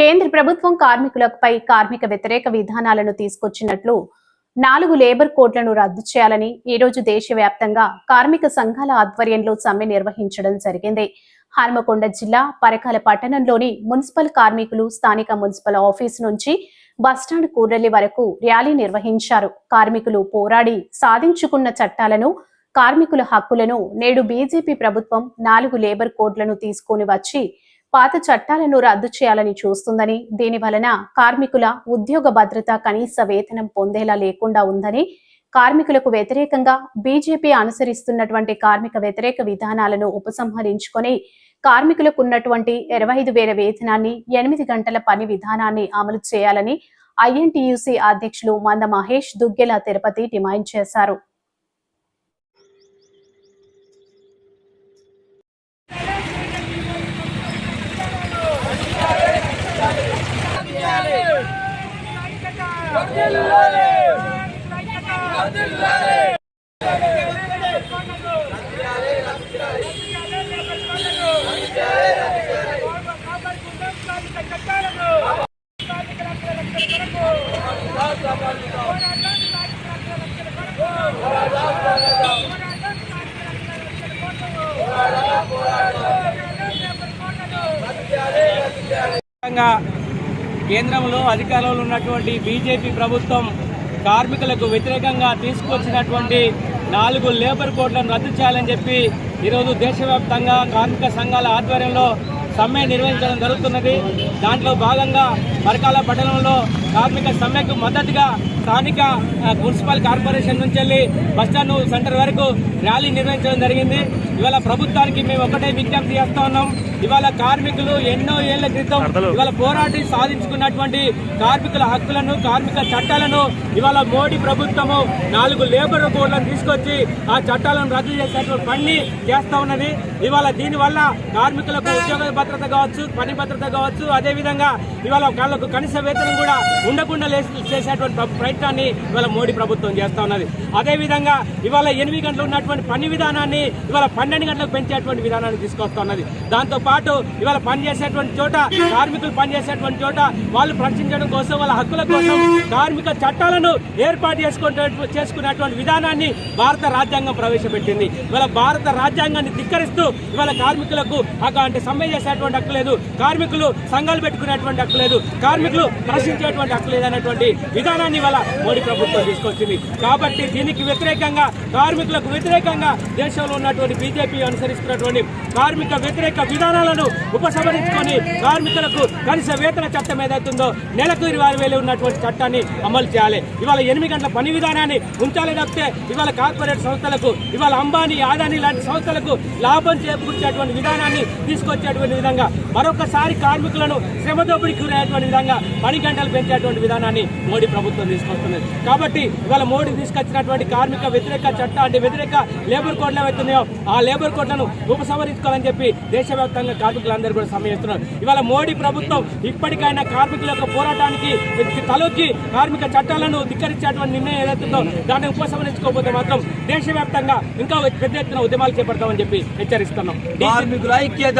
కేంద్ర ప్రభుత్వం కార్మికులపై కార్మిక వ్యతిరేక విధానాలను తీసుకొచ్చినట్లు నాలుగు లేబర్ కోడ్లను రద్దు చేయాలని ఈ రోజు దేశవ్యాప్తంగా కార్మిక సంఘాల ఆధ్వర్యంలో సమ్మె నిర్వహించడం జరిగింది. హనుమకొండ జిల్లా పరకాల పట్టణంలోని మున్సిపల్ కార్మికులు స్థానిక మున్సిపల్ ఆఫీస్ నుంచి బస్టాండ్ కూరలి వరకు ర్యాలీ నిర్వహించారు. కార్మికులు పోరాడి సాధించుకున్న చట్టాలను కార్మికుల హక్కులను నేడు బీజేపీ ప్రభుత్వం నాలుగు లేబర్ కోడ్లను తీసుకొని వచ్చి పాత చట్టాలను రద్దు చేయాలని చూస్తుందని దీని వలన కార్మికుల ఉద్యోగ భద్రత కనీస వేతనం పొందేలా లేకుండా ఉందని కార్మికులకు వ్యతిరేకంగా బీజేపీ అనుసరిస్తున్నటువంటి కార్మిక వ్యతిరేక విధానాలను ఉపసంహరించుకొని కార్మికులకు ఉన్నటువంటి ఇరవై ఐదు వేల వేతనాన్ని ఎనిమిది గంటల పని విధానాన్ని అమలు చేయాలని ఐఎన్టీయూసీ అధ్యక్షులు మంద మహేష్ దుగ్గెల తిరుపతి డిమాండ్ చేశారు. ముఖ్యంగా కేంద్రంలో అధికారంలో ఉన్నటువంటి బీజేపీ ప్రభుత్వం కార్మికులకు వ్యతిరేకంగా తీసుకొచ్చినటువంటి నాలుగు లేబర్ కోడ్లను రద్దు చేయాలని చెప్పి ఈరోజు దేశవ్యాప్తంగా కార్మిక సంఘాల ఆధ్వర్యంలో సమ్మె నిర్వహించడం జరుగుతున్నది. దాంట్లో భాగంగా పరకాల పట్టణంలో కార్మిక సమ్మెకు మద్దతుగా స్థానిక మున్సిపల్ కార్పొరేషన్ నుంచి వెళ్ళి బస్టాండ్ సెంటర్ వరకు ర్యాలీ నిర్వహించడం జరిగింది. ఇవాళ ప్రభుత్వానికి మేము ఒకటే విజ్ఞప్తి చేస్తా ఉన్నాం. ఇవాళ కార్మికులు ఎన్నో ఏళ్ళ క్రితం ఇవాళ పోరాటి సాధించుకున్నటువంటి కార్మికుల హక్కులను కార్మిక చట్టాలను ఇవాళ మోడీ ప్రభుత్వము నాలుగు లేబర్ కోడ్లను తీసుకొచ్చి ఆ చట్టాలను రద్దు చేసేటువంటి పని చేస్తా ఉన్నది. ఇవాళ దీనివల్ల కార్మికులకు ఉద్యోగ భద్రత కావచ్చు పని భద్రత కావచ్చు అదే విధంగా ఇవాళ వాళ్ళకు కనీస వేతనం కూడా ఉండకుండా చేసేటువంటి ప్ర- ప్రయత్నాన్ని ఇవాళ మోడీ ప్రభుత్వం చేస్తా ఉన్నది. అదే విధంగా ఇవాళ ఎనిమిది గంటలు ఉన్నటువంటి పని విధానాన్ని ఇవాళ పన్నెండు గంటలకు పెంచేటువంటి విధానాన్ని తీసుకొస్తా ఉన్నది. దాంతో పాటు ఇవాళ పనిచేసేటువంటి చోట కార్మికులు పనిచేసేటువంటి చోట వాళ్ళు ప్రశ్నించడం కోసం వాళ్ళ హక్కుల కోసం కార్మిక చట్టాలను ఏర్పాటు చేసుకుంటే చేసుకునేటువంటి విధానాన్ని భారత రాజ్యాంగం ప్రవేశపెట్టింది. ఇవాళ భారత రాజ్యాంగాన్ని ధిక్కరిస్తూ ఇవాళ కార్మికులకు అంటే సమ్మె చేసేటువంటి హక్కు లేదు. కార్మికులు సంఘాలు పెట్టుకునేటువంటి హక్కు లేదు. కార్మికులు ప్రశ్నించేటువంటి హక్కు లేదనేటువంటి విధానాన్ని ఇవాళ మోడీ ప్రభుత్వం తీసుకొచ్చింది. కాబట్టి దీనికి వ్యతిరేకంగా కార్మికులకు వ్యతిరేకంగా దేశంలో ఉన్నటువంటి బీజేపీ అనుసరిస్తున్నటువంటి కార్మిక వ్యతిరేక విధానం విధానాలను ఉపసంహరించుకొని కార్మికులకు కనీస వేతన చట్టం ఏదైతుందో నెలకు ఇరవై వేలు ఉన్నటువంటి చట్టాన్ని అమలు చేయాలి. ఇవాళ ఎనిమిది గంటల పని విధానాన్ని ఉంచాలి తప్పితే ఇవాళ కార్పొరేట్ సంస్థలకు ఇవాళ అంబానీ ఆదాని లాంటి సంస్థలకు లాభం చేకూర్చేటువంటి విధానాన్ని తీసుకొచ్చేటువంటి విధంగా మరొకసారి కార్మికులను శ్రమ దోపిడీకి గురయ్యేటువంటి విధంగా పని గంటలు పెంచేటువంటి విధానాన్ని మోడీ ప్రభుత్వం తీసుకొస్తుంది. కాబట్టి ఇవాళ మోడీ తీసుకొచ్చినటువంటి కార్మిక వ్యతిరేక చట్టం అంటే వ్యతిరేక లేబర్ కోడ్లు ఏవైతున్నాయో ఆ లేబర్ కోడ్లను ఉపసంహరించుకోవాలని చెప్పి దేశవ్యాప్తంగా కార్మికులందరూ కూడా సమయిస్తున్నారు ఇవాళ మోడీ ప్రభుత్వం ఇప్పటికైనా కార్మికుల యొక్క పోరాటానికి తలొక్కి కార్మిక చట్టాలను ధిక్కరించేటువంటి నిర్ణయం ఏదైతుందో దాన్ని ఉపసంహరించుకోకపోతే మాత్రం దేశవ్యాప్తంగా ఇంకా పెద్ద ఎత్తున ఉద్యమాలు చేపడతామని చెప్పి హెచ్చరిస్తున్నాం. కార్మికుల ఐక్యత